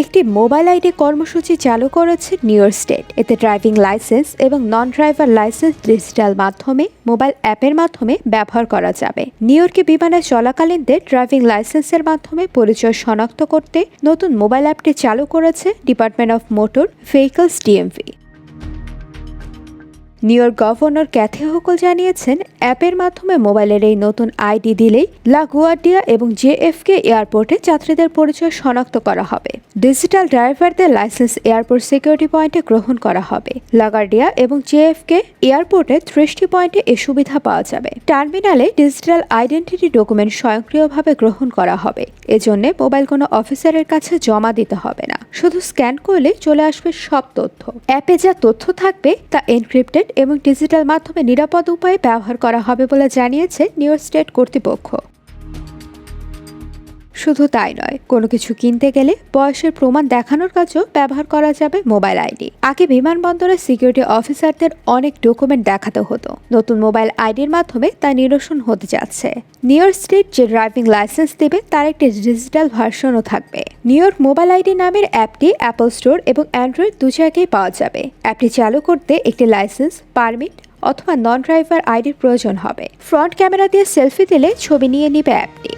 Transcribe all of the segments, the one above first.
একটি mobile ID কর্মসূচি চালু করেছে নিউ স্টেট। এতে ড্রাইভিং লাইসেন্স এবং নন ড্রাইভার লাইসেন্স ডিজিটাল মাধ্যমে, মোবাইল অ্যাপের মাধ্যমে ব্যবহার করা যাবে। নিউ ইয়র্কে বিমানে চলাকালীনদের ড্রাইভিং লাইসেন্সের মাধ্যমে পরিচয় শনাক্ত করতে নতুন মোবাইল অ্যাপটি চালু করেছে Department of Motor Vehicles DMV. New York governor Kathy Hochul জানিয়েছেন, অ্যাপের মাধ্যমে মোবাইলের এই নতুন আইডি দিলেই লা গুয়ার্ডিয়া এবং জেএফকে এয়ারপোর্টে যাত্রীদের পরিচয় শনাক্ত করা হবে। ডিজিটাল ড্রাইভারদের লাইসেন্স এয়ারপোর্ট সিকিউরিটি পয়েন্টে গ্রহণ করা হবে। লাগার্ডিয়া এবং জেএফকে এয়ারপোর্টে ত্রিশটি পয়েন্টে এ সুবিধা পাওয়া যাবে। টার্মিনালে ডিজিটাল আইডেন্টিটি ডকুমেন্ট স্বয়ংক্রিয়ভাবে গ্রহণ করা হবে। এজন্য মোবাইল কোনো অফিসারের কাছে জমা দিতে হবে না। শুধু স্ক্যান করলে চলে আসবে সব তথ্য। অ্যাপে যা তথ্য থাকবে তা এনক্রিপ্টেড এবং ডিজিটাল মাধ্যমে নিরাপদ উপায়ে ব্যবহার করা হবে বলে জানিয়েছে নিউ স্টেট কর্তৃপক্ষ। শুধু তাই নয়, কোনো কিছু কিনতে গেলে বয়সের প্রমাণ দেখানোর কাজও ব্যবহার করা যাবে মোবাইল আইডি। আগে বিমানবন্দরে সিকিউরিটি অফিসারদের অনেক ডকুমেন্ট দেখাতে হতো। নতুন মোবাইল আইডির মাধ্যমে তা নিরসন হতে যাচ্ছে। নিউ ইয়র্ক স্টেট যে ড্রাইভিং লাইসেন্স দেবে, তার একটি ডিজিটাল ভার্সনও থাকবে। নিউ মোবাইল আইডি নামের অ্যাপটি অ্যাপল স্টোর এবং অ্যান্ড্রয়েড দু জায়গায় পাওয়া যাবে। অ্যাপটি চালু করতে একটি লাইসেন্স, পারমিট অথবা নন ড্রাইভার আইডির প্রয়োজন হবে। ফ্রন্ট ক্যামেরা দিয়ে সেলফি দিলে ছবি নিয়ে নিবে অ্যাপটি।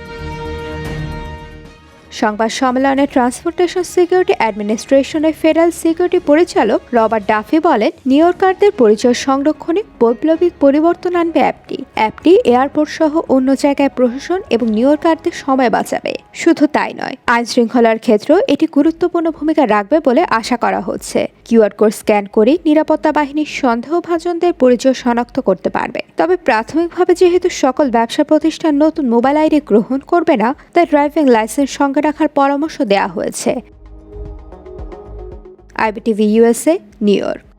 সংবাদ সম্মেলনে ট্রান্সপোর্টেশন সিকিউরিটি অ্যাডমিনিস্ট্রেশনের ফেডারেল সিকিউরিটি পরিচালক রবার্ট ডাফি বলেন, নিউ ইয়র্কারদের পরিচয় সংরক্ষণে বৈপ্লবিক পরিবর্তন আনবে অ্যাপটি। অ্যাপটি এয়ারপোর্ট সহ অন্য জায়গায় প্রশাসন এবং নিউ ইয়র্কারদের সময় বাঁচাবে। শুধু তাই নয় আইন শৃঙ্খলার ক্ষেত্রেও এটি গুরুত্বপূর্ণ ভূমিকা রাখবে বলে আশা করা হচ্ছে। কিউআর কোড স্ক্যান করে নিরাপত্তা বাহিনীর সন্দেহভাজনদের পরিচয় শনাক্ত করতে পারবে। তবে প্রাথমিকভাবে যেহেতু সকল ব্যবসা প্রতিষ্ঠান নতুন মোবাইল আইডি গ্রহণ করবে না, তাই ড্রাইভিং লাইসেন্স সঙ্গে রাখার পরামর্শ দেয়া হয়েছে। IBTV USA new York